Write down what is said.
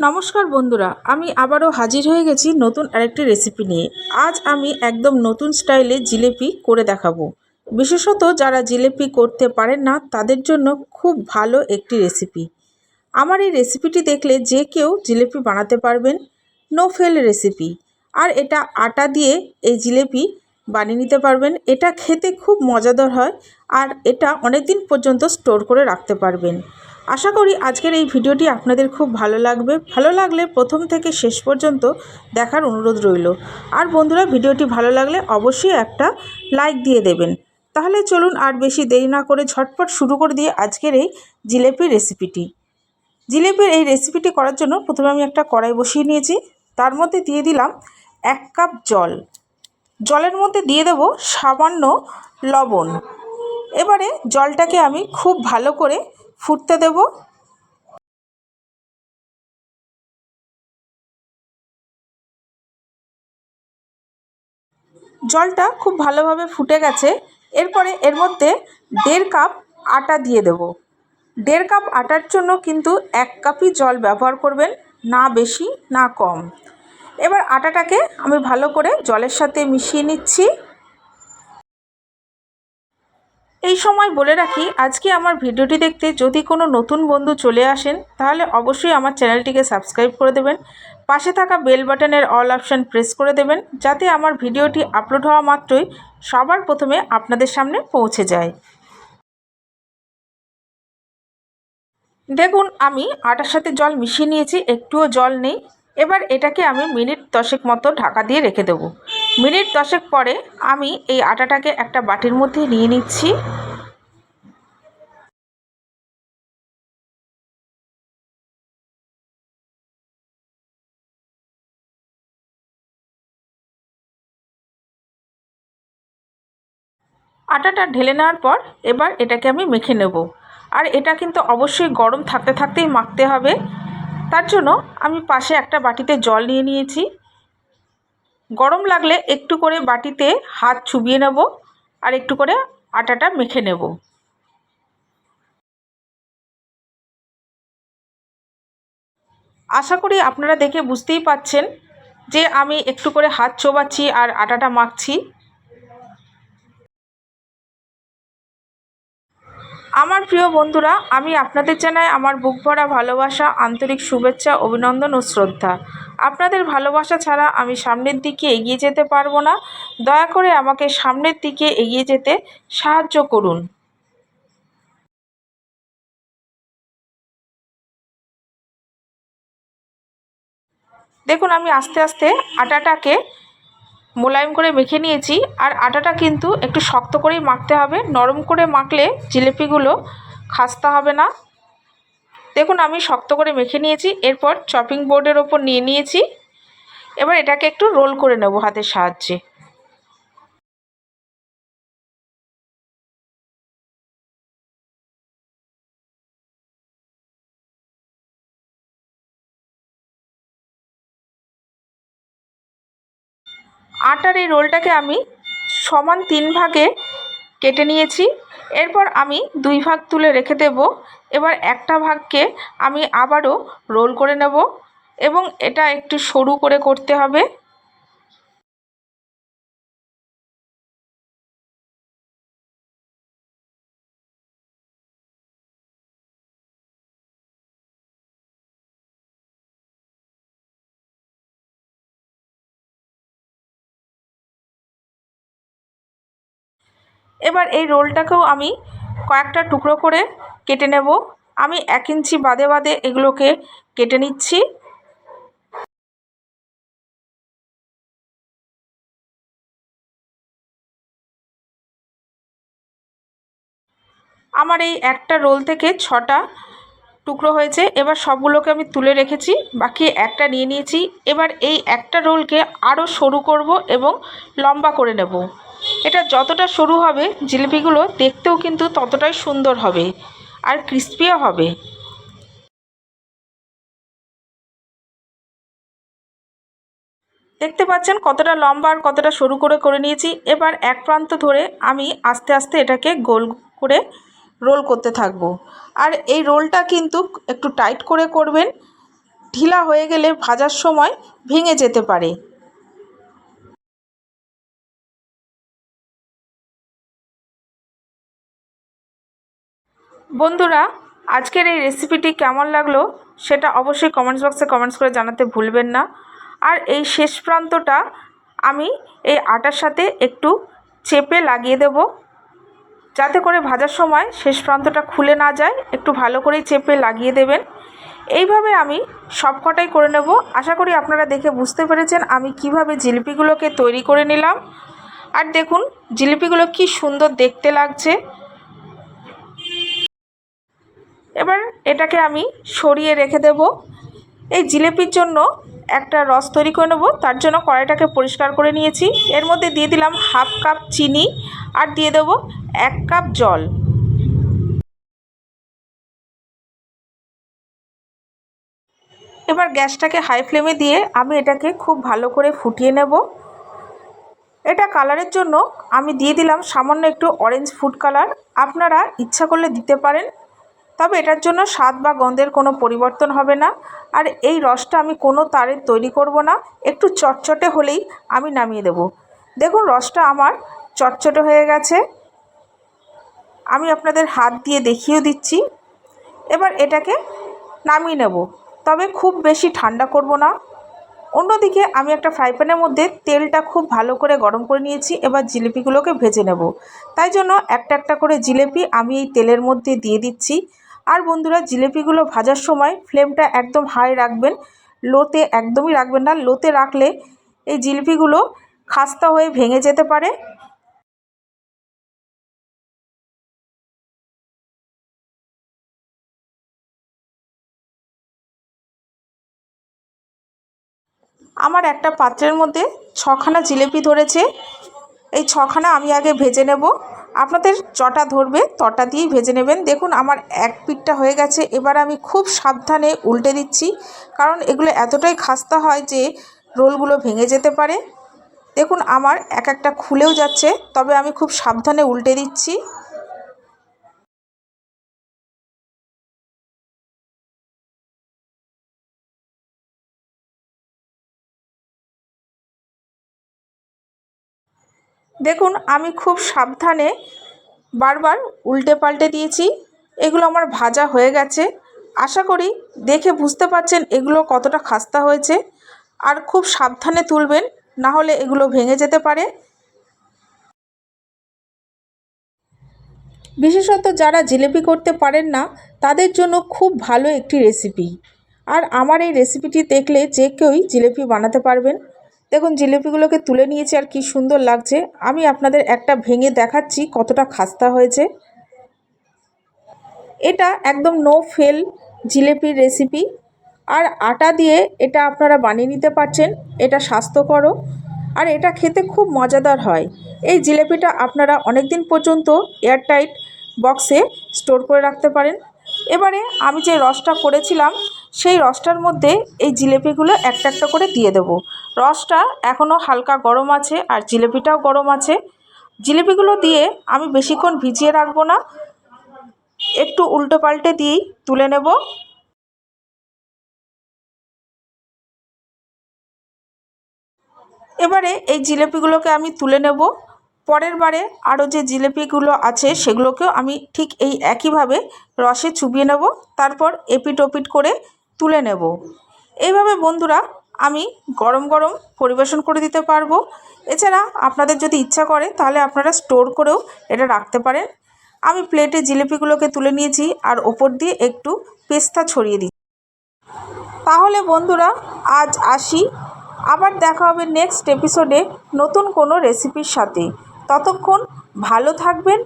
নমস্কার বন্ধুরা, আমি আবারও হাজির হয়ে গেছি নতুন আরেকটি রেসিপি নিয়ে। আজ আমি একদম নতুন স্টাইলে জিলেপি করে দেখাবো। বিশেষত যারা জিলেপি করতে পারেন না, তাদের জন্য খুব ভালো একটি রেসিপি আমার এই রেসিপিটি দেখলে যে কেউ জিলেপি বানাতে পারবেন নো ফেল রেসিপি আর এটা আটা দিয়ে এই জিলেপি বানিয়ে নিতে পারবেন। এটা খেতে খুব মজাদার হয় আর এটা অনেক দিন পর্যন্ত স্টোর করে রাখতে পারবেন। আশা করি আজকের এই ভিডিওটি আপনাদের খুব ভালো লাগবে। ভালো লাগলে প্রথম থেকে শেষ পর্যন্ত দেখার অনুরোধ রইল। আর বন্ধুরা, ভিডিওটি ভালো লাগলে অবশ্যই একটা লাইক দিয়ে দেবেন। তাহলে চলুন আর বেশি দেরি না করে ঝটপট শুরু করে দিয়ে আজকের এই জিলেপির রেসিপিটি। জিলেপির এই রেসিপিটি করার জন্য প্রথমে আমি একটা কড়াই বসিয়ে নিয়েছি। তার মধ্যে দিয়ে দিলাম এক কাপ জল। জলের মধ্যে দিয়ে দেব সামান্য লবণ। এবারে জলটাকে আমি খুব ভালো করে ফুটতে দেব। জলটা খুব ভালোভাবে ফুটে গেছে। এরপরে এর মধ্যে দেড় কাপ আটা দিয়ে দেব। দেড় কাপ আটার জন্য কিন্তু এক কাপই জল ব্যবহার করবেন, না বেশি, না কম। এবার আটাটাকে আমি ভালো করে জলের সাথে মিশিয়ে নিচ্ছি। এই সময় বলে রাখি, আজকে আমার ভিডিওটি দেখতে যদি কোনো নতুন বন্ধু চলে আসেন, তাহলে অবশ্যই আমার চ্যানেলটিকে সাবস্ক্রাইব করে দেবেন। পাশে থাকা বেল বাটনের অল অপশান প্রেস করে দেবেন, যাতে আমার ভিডিওটি আপলোড হওয়া মাত্রই সবার প্রথমে আপনাদের সামনে পৌঁছে যায়। দেখুন, আমি আটার সাথে জল মিশিয়ে নিয়েছি, একটুও জল নেই। এবার এটাকে আমি মিনিট দশেক মতো ঢাকা দিয়ে রেখে দেবো। মিনিট দশেক পরে আমি এই আটাটাকে একটা বাটির মধ্যে নিয়ে নিচ্ছি। আটাটা ঢেলে নেওয়ার পর এবার এটাকে আমি মেখে নেব। আর এটা কিন্তু অবশ্যই গরম থাকতে থাকতেই মাখতে হবে। তার জন্য আমি পাশে একটা বাটিতে জল নিয়ে নিয়েছি। গরম লাগলে একটু করে বাটিতে হাত চুবিয়ে নেব আর একটু করে আটাটা মেখে নেব। আশা করি আপনারা দেখে বুঝতেই পাচ্ছেন যে আমি একটু করে হাত চোবাচ্ছি আর আটাটা মাখছি। আমার প্রিয় বন্ধুরা, আমি আপনাদের জানাই আমার বুক ভরা ভালোবাসা, আন্তরিক শুভেচ্ছা, অভিনন্দন ও শ্রদ্ধা। আপনাদের ভালোবাসা ছাড়া আমি সামনের দিকে এগিয়ে যেতে পারব না। দয়া করে আমাকে সামনের দিকে এগিয়ে যেতে সাহায্য করুন। দেখুন, আমি আস্তে আস্তে আটাটাকে মোলায়েম করে মেখে নিয়েছি আর আটাটা কিন্তু একটু শক্ত করেই মাখতে হবে। নরম করে মাখলে জিলিপিগুলো খাস্তা হবে না। দেখুন, আমি শক্ত করে মেখে নিয়েছি, এরপর চপিং বোর্ডের ওপর নিয়ে নিয়েছি। এবার এটাকে একটু রোল করে নেব হাতের সাহায্যে। আটার এই রোলটাকে আমি সমান তিন ভাগে কেটে নিয়েছি। এরপর আমি দুই ভাগ তুলে রেখে দেব। এবার একটা ভাগকে আমি আবারও রোল করে নেব এবং এটা একটু সরু করে করতে হবে। এবার এই রোলটাকেও আমি কয়েকটা টুকরো করে কেটে নেব। আমি এক ইঞ্চি বাদে বাদে এগুলোকে কেটে নিচ্ছি। আমার এই একটা রোল থেকে ছটা টুকরো হয়েছে। এবার সবগুলোকে আমি তুলে রেখেছি। বাকি একটা নিয়ে নিয়েছি। এবার এই একটা রোলকে আরও সরু করব এবং লম্বা করে নেব। এটা যতটা সরু হবে, জিলিপিগুলো দেখতেও কিন্তু ততটাই সুন্দর হবে আর ক্রিস্পিও হবে। দেখতে পাচ্ছেন কতটা লম্বা আর কতটা সরু করে করে নিয়েছি। এবার এক প্রান্ত ধরে আমি আস্তে আস্তে এটাকে গোল করে রোল করতে থাকব। আর এই রোলটা কিন্তু একটু টাইট করে করবেন। ঢিলা হয়ে গেলে ভাজার সময় ভেঙে যেতে পারে। বন্ধুরা, আজকের এই রেসিপিটি কেমন লাগল সেটা অবশ্যই কমেন্টস বক্সে কমেন্টস করে জানাতে ভুলবেন না। আর এই শেষ প্রান্তটা আমি এই আটার সাথে একটু চেপে লাগিয়ে দেব, যাতে করে ভাজার সময় শেষ প্রান্তটা খুলে না যায়। একটু ভালো করেই চেপে লাগিয়ে দেবেন। এইভাবে আমি সবকটাই করে নেব। আশা করি আপনারা দেখে বুঝতে পেরেছেন আমি কীভাবে জিলিপিগুলোকে তৈরি করে নিলাম। আর দেখুন, জিলিপিগুলো কি সুন্দর দেখতে লাগছে। এবার এটাকে আমি সরিয়ে রেখে দেব। এই জিলেপির জন্য একটা রস তৈরি করে নেব। তার জন্য কড়াইটাকে পরিষ্কার করে নিয়েছি। এর মধ্যে দিয়ে দিলাম হাফ কাপ চিনি আর দিয়ে দেবো এক কাপ জল। এবার গ্যাসটাকে হাই ফ্লেমে দিয়ে আমি এটাকে খুব ভালো করে ফুটিয়ে নেব। এটা কালারের জন্য আমি দিয়ে দিলাম সামান্য একটু অরেঞ্জ ফুড কালার। আপনারা ইচ্ছা করলে দিতে পারেন। তবে এটার জন্য স্বাদ বা গন্ধের কোনো পরিবর্তন হবে না। আর এই রসটা আমি কোনো তারের তৈরি করব না। একটু চটচটে হলেই আমি নামিয়ে দেব। দেখুন, রসটা আমার চটচটে হয়ে গেছে। আমি আপনাদের হাত দিয়ে দেখিয়ে দিচ্ছি। এবার এটাকে নামিয়ে নেব। তবে খুব বেশি ঠান্ডা করব না। অন্যদিকে আমি একটা ফ্রাই প্যানের মধ্যে তেলটা খুব ভালো করে গরম করে নিয়েছি। এবার জিলিপিগুলোকে ভেজে নেব। তাই জন্য একটা একটা করে জিলিপি আমি এই তেলের মধ্যে দিয়ে দিচ্ছি। আর বন্ধুরা, জিলিপিগুলো ভাজার সময় ফ্লেমটা একদম হাই রাখবেন। লোতে একদমই রাখবেন না। লোতে রাখলে এই জিলিপিগুলো খাস্তা হয়ে ভেঙে যেতে পারে। আমার একটা পাত্রের মধ্যে ছখানা জিলিপি ধরেছে। এই ছখানা আমি আগে ভেজে নেব। আপনাদের চটা ধরবে তটা দিয়েই ভেজে নেবেন। দেখুন, আমার এক পিঠটা হয়ে গেছে। এবার আমি খুব সাবধানে উল্টে দিচ্ছি, কারণ এগুলো এতটাই খাস্তা হয় যে রোলগুলো ভেঙে যেতে পারে। দেখুন, আমার এক একটা খুলেও যাচ্ছে, তবে আমি খুব সাবধানে উল্টে দিচ্ছি। দেখুন, আমি খুব সাবধানে বারবার উল্টে পাল্টে দিয়েছি। এগুলো আমার ভাজা হয়ে গেছে। আশা করি দেখে বুঝতে পারছেন এগুলো কতটা খাস্তা হয়েছে। আর খুব সাবধানে তুলবেন, না হলে এগুলো ভেঙে যেতে পারে। বিশেষত যারা জিলেপি করতে পারেন না, তাদের জন্য খুব ভালো একটি রেসিপি। আর আমার এই রেসিপিটি দেখলে যে কেউই জিলেপি বানাতে পারবেন। দেখুন, জিলিপিগুলোকে তুলে নিয়েছি আর কি সুন্দর লাগছে। আমি আপনাদের একটা ভেঙে দেখাচ্ছি কতটা খাস্তা হয়েছে। এটা একদম নো ফেল জিলেপির রেসিপি আর আটা দিয়ে এটা আপনারা বানিয়ে নিতে পারছেন, এটা স্বাস্থ্যকরও। আর এটা খেতে খুব মজাদার হয়। এই জিলেপিটা আপনারা অনেক দিন পর্যন্ত এয়ারটাইট বক্সে স্টোর করে রাখতে পারেন। এবারে আমি যে রসটা করেছিলাম সেই রসটার মধ্যে এই জিলেপিগুলো একটা একটা করে দিয়ে দেবো। রসটা এখনও হালকা গরম আছে আর জিলেপিটাও গরম আছে। জিলিপিগুলো দিয়ে আমি বেশিক্ষণ ভিজিয়ে রাখব না, একটু উল্টো পাল্টে দিয়েই তুলে নেব। এবারে এই জিলেপিগুলোকে আমি তুলে নেব। পরের বারে আরও যে জিলেপিগুলো আছে সেগুলোকেও আমি ঠিক এই একইভাবে রসে চুবিয়ে নেব। তারপর এপিট ওপিট করে তুলে নেব। এইভাবে বন্ধুরা আমি গরম গরম পরিবেশন করে দিতে পারব। এছাড়া আপনাদের যদি ইচ্ছা করে তাহলে আপনারা স্টোর করেও এটা রাখতে পারেন। আমি প্লেটে জিলিপিগুলোকে তুলে নিয়েছি আর ওপর দিয়ে একটু পেস্তা ছড়িয়ে দিই তাহলে বন্ধুরা আজ আসি। আবার দেখা হবে নেক্সট এপিসোডে নতুন কোনো রেসিপির সাথে। ততক্ষণ ভালো থাকবেন